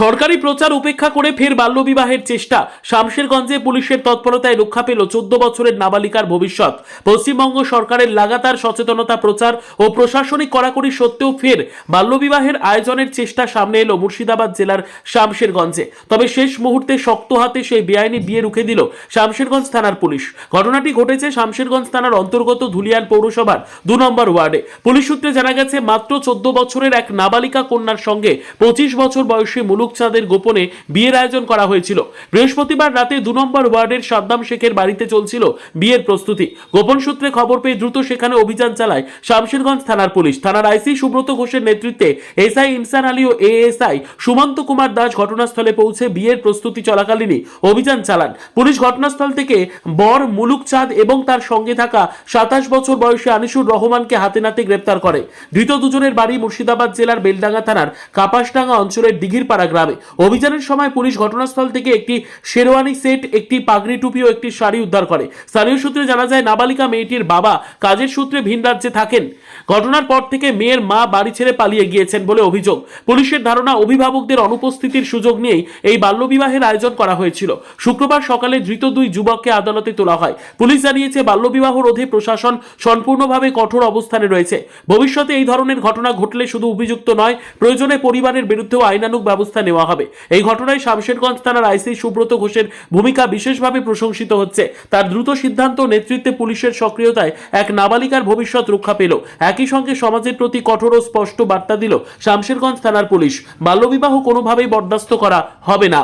সরকারি প্রচার উপেক্ষা করে ফের বাল্যবিবাহের চেষ্টা। শামশেরগঞ্জে পুলিশের তৎপরতায় রক্ষা পেল চোদ্দ বছরের নাবালিকার ভবিষ্যৎ। পশ্চিমবঙ্গ সরকারের লাগাতার সচেতনতা প্রচার ও প্রশাসনিক কড়াকড়ি সত্ত্বেও ফের বাল্যবিবাহের আয়োজনের চেষ্টা সামনে এলো মুর্শিদাবাদ জেলার শামশেরগঞ্জে। তবে শেষ মুহূর্তে শক্ত হাতে সেই বেআইনি বিয়ে রুখে দিল শামশেরগঞ্জ থানার পুলিশ। ঘটনাটি ঘটেছে শামশেরগঞ্জ থানার অন্তর্গত ধুলিয়ান পৌরসভার দু নম্বর ওয়ার্ডে। পুলিশ সূত্রে জানা গেছে, মাত্র চোদ্দ বছরের এক নাবালিকা কন্যার সঙ্গে পঁচিশ বছর বয়সী মুলুক চাঁদের গোপনে বিয়ের আয়োজন করা হয়েছিল। বৃহস্পতিবার রাতে দু নম্বর ওয়ার্ডের সাদ্দাম শেখের বাড়িতে চলছিল বিয়ের প্রস্তুতি। গোপন সূত্রে খবর পেয়ে দ্রুত সেখানে অভিযান চালায় শামশেরগঞ্জ থানার পুলিশ। থানার আইসি সুব্রত ঘোষের নেতৃত্বে এসআই ইনসান আলী ও এএসআই সুমন্ত কুমার দাস ঘটনাস্থলে পৌঁছে বিয়ের প্রস্তুতি চলাকালীনই অভিযান চালান। পুলিশ ঘটনাস্থল থেকে বর মুলুক চাঁদ এবং তার সঙ্গে থাকা সাতাশ বছর বয়সী আনিসুর রহমানকে হাতে নাতে গ্রেপ্তার করে। ধৃত দুজনের বাড়ি মুর্শিদাবাদ জেলার বেলডাঙ্গা থানার কাপাসডাঙ্গা অঞ্চলের দিঘিরপাড়া গ্রামে অভিযানের সময় পুলিশ ঘটনাস্থল থেকে একটি শেরওয়ানি সেট, একটি পাগড়ি টুপি ও একটি শাড়ি উদ্ধার করে। স্থানীয় সূত্রে জানা যায়, নাবালিকা মেয়েটির বাবা কাজের সূত্রে ভিন রাজ্যে থাকেন। ঘটনার পর থেকে মেয়ের মা বাড়ি ছেড়ে পালিয়ে গিয়েছেন বলে অভিযোগ। পুলিশের ধারণা, অভিভাবকদের অনুপস্থিতির সুযোগ নিয়েই এই বাল্যবিবাহের আয়োজন করা হয়েছিল। শুক্রবার সকালে ধৃত দুই যুবককে আদালতে তোলা হয়। পুলিশ জানিয়েছে, বাল্যবিবাহ রোধে প্রশাসন সম্পূর্ণভাবে কঠোর অবস্থানে রয়েছে। ভবিষ্যতে এই ধরনের ঘটনা ঘটলে শুধু অভিযুক্ত নয়, প্রয়োজনে পরিবারের বিরুদ্ধেও আইনানুগ ব্যবস্থা নেওয়া হবে। এই ঘটনায় শামশেরগঞ্জ থানার আইসি সুব্রত ঘোষের ভূমিকা বিশেষভাবে প্রশংসিত হচ্ছে। তার দ্রুত সিদ্ধান্ত নেতৃত্বে পুলিশের সক্রিয়তায় এক নাবালিকার ভবিষ্যৎ রক্ষা পেল। একই সঙ্গে সমাজের প্রতি কঠোর ও স্পষ্ট বার্তা দিল শামশেরগঞ্জ থানার পুলিশ। বাল্যবিবাহ কোনোভাবেই বরদাস্ত করা হবে না।